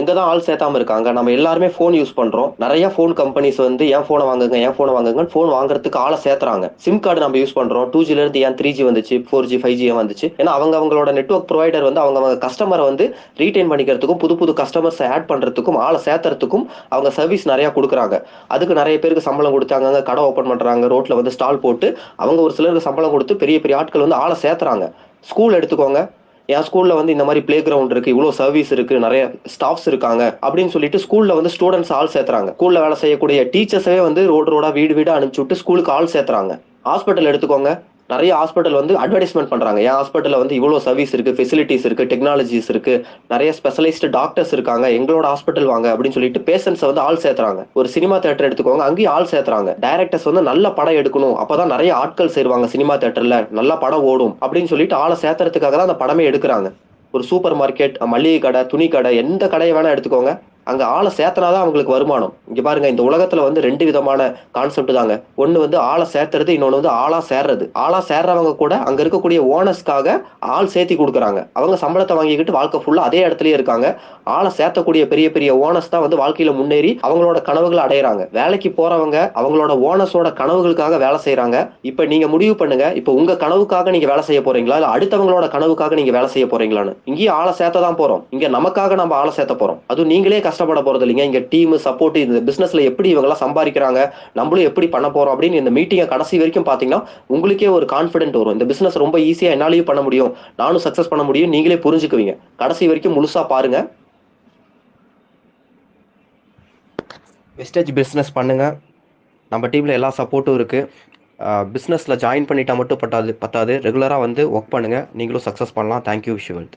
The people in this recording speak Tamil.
எங்கே தான் ஆள் சேர்த்தாமல் இருக்காங்க நம்ம எல்லாருமே ஃபோன் யூஸ் பண்ணுறோம் நிறைய ஃபோன் கம்பெனிஸ் வந்து ஏன் ஃபோனை வாங்குங்க? ஏன் ஃபோனை வாங்குங்க ஃபோன் வாங்குறதுக்கு ஆளை சேர்த்துறாங்க சிம் கார்டு நம்ம யூஸ் பண்ணுறோம் டூ ஜிலேருந்து ஏன் த்ரீ ஜி வந்துச்சு? ஃபோர் ஜி ஃபைவ் ஜி வந்துச்சு? ஏன்னா அவங்க அவங்களோட நெட்வொர்க் ப்ரொவைடர் வந்து அவங்க அவங்க கஸ்டமரை வந்து ரீட்டைன் பண்ணிக்கிறதுக்கும் புது புது கஸ்டமர்ஸை ஆட் பண்ணுறதுக்கும் ஆளை சேர்த்துறதுக்கும் அவங்க சர்வீஸ் நிறையா கொடுக்குறாங்க. அதுக்கு நிறைய பேருக்கு சம்பளம் கொடுத்தாங்க. கடை ஓப்பன் பண்ணுறாங்க ரோட்டில் வந்து ஸ்டால் போட்டு அவங்க ஒரு சிலருக்கு சம்பளம் கொடுத்து பெரிய பெரிய ஆட்கள் வந்து ஆளை சேர்த்துறாங்க ஸ்கூல் எடுத்துக்கோங்க. என் ஸ்கூல்ல வந்து இந்த மாதிரி பிளே கிரவுண்ட் இருக்கு இவ்வளவு சர்வீஸ் இருக்கு நிறைய ஸ்டாஃப்ஸ் இருக்காங்க அப்படின்னு சொல்லிட்டு ஸ்கூல்ல வந்து ஸ்டூடெண்ட்ஸ் ஆள் சேர்த்துறாங்க. ஸ்கூல்ல வேலை செய்யக்கூடிய டீச்சர்ஸே வந்து ரோடு ரோடா வீடு வீடாக அனுப்பிச்சு விட்டு ஸ்கூலுக்கு ஆள் சேர்த்துறாங்க. ஹாஸ்பிட்டல் எடுத்துக்கோங்க. நிறைய ஹாஸ்பிட்டல் வந்து அட்வர்டைஸ்மெண்ட் பண்றாங்க. என் ஹாஸ்பிட்டல்ல வந்து இவ்வளவு சர்வீஸ் இருக்கு ஃபெசிலிட்டிஸ் இருக்கு டெக்னாலஜிஸ் இருக்கு நிறைய ஸ்பெஷலைஸ்டு டாக்டர்ஸ் இருக்காங்க. எங்களோட ஹாஸ்பிட்டல் வாங்க அப்படின்னு சொல்லிட்டு பேஷண்ட்ஸ் வந்து ஆள் சேர்த்துறாங்க. ஒரு சினிமா தேட்டர் எடுத்துக்கோங்க அங்கேயும் ஆள் சேர்த்துறாங்க. டைரக்டர்ஸ் வந்து நல்ல படம் எடுக்கணும். அப்பதான் நிறைய ஆட்கள் சேருவாங்க சினிமா தேட்டர்ல நல்ல படம் ஓடும் அப்படின்னு சொல்லிட்டு ஆளை சேர்த்துறதுக்காக தான் அந்த படமே எடுக்கிறாங்க. ஒரு சூப்பர் மார்க்கெட் மளிகை கடை துணி கடை எந்த கடையை வேணா எடுத்துக்கோங்க. அங்கே ஆளை சேர்த்தனாதான் அவங்களுக்கு வருமானம். இங்கே பாருங்க இந்த உலகத்தில் வந்து ரெண்டு விதமான கான்செப்ட் தாங்க. ஒன்று வந்து ஆளை சேர்த்துறது இன்னொன்று வந்து ஆளாக சேர்றது. ஆளாக சேர்றவங்க கூட அங்கே இருக்கக்கூடிய ஓனர்ஸ்க்காக ஆள் சேர்த்தி கொடுக்குறாங்க. அவங்க சம்பளத்தை வாங்கிக்கிட்டு வாழ்க்கை ஃபுல்லாக அதே இடத்துலயே இருக்காங்க. ஆளை சேர்த்தக்கூடிய பெரிய பெரிய ஓனர்ஸ் தான் வந்து வாழ்க்கையில் முன்னேறி அவங்களோட கனவுகளை அடையிறாங்க. வேலைக்கு போறவங்க அவங்களோட ஓனர்ஸோட கனவுகளுக்காக வேலை செய்கிறாங்க இப்போ நீங்கள் முடிவு பண்ணுங்க இப்போ உங்கள் கனவுக்காக நீங்கள் வேலை செய்ய போறீங்களா? இல்லை அடுத்தவங்களோட கனவுக்காக நீங்கள் வேலை செய்ய போறீங்களான்னு. இங்கேயும் ஆளை சேர்த்த தான் போகிறோம் இங்கே நமக்காக நம்ம ஆளை சேர்த்த போகிறோம் அதுவும் நீங்களே கஷ்டப்பட போறது இல்லைங்க. இங்க டீம் சப்போர்ட் இந்த பிசினஸ்ல எப்படி இவங்க எல்லாம் சம்பாதிக்கிறாங்க நம்மளும் எப்படி பண்ண போறோம் அப்படின்னு இந்த மீட்டிங்கை கடைசி வரைக்கும் பாத்தீங்கன்னா உங்களுக்கே ஒரு கான்ஃபிடென்ட் வரும். இந்த பிசினஸ் ரொம்ப ஈஸியா என்னாலையும் பண்ண முடியும். நானும் சக்சஸ் பண்ண முடியும். நீங்களே புரிஞ்சுக்குவீங்க. கடைசி வரைக்கும் முழுசா பாருங்க. வெஸ்டேஜ் பிஸ்னஸ் பண்ணுங்க. நம்ம டீமில் எல்லா சப்போர்ட்டும் இருக்குது பிஸ்னஸில் ஜாயின் பண்ணிட்டா மட்டும் பட்டாது பத்தாது. ரெகுலராக வந்து ஒர்க் பண்ணுங்கள் நீங்களும் சக்ஸஸ் பண்ணலாம். Thank you visual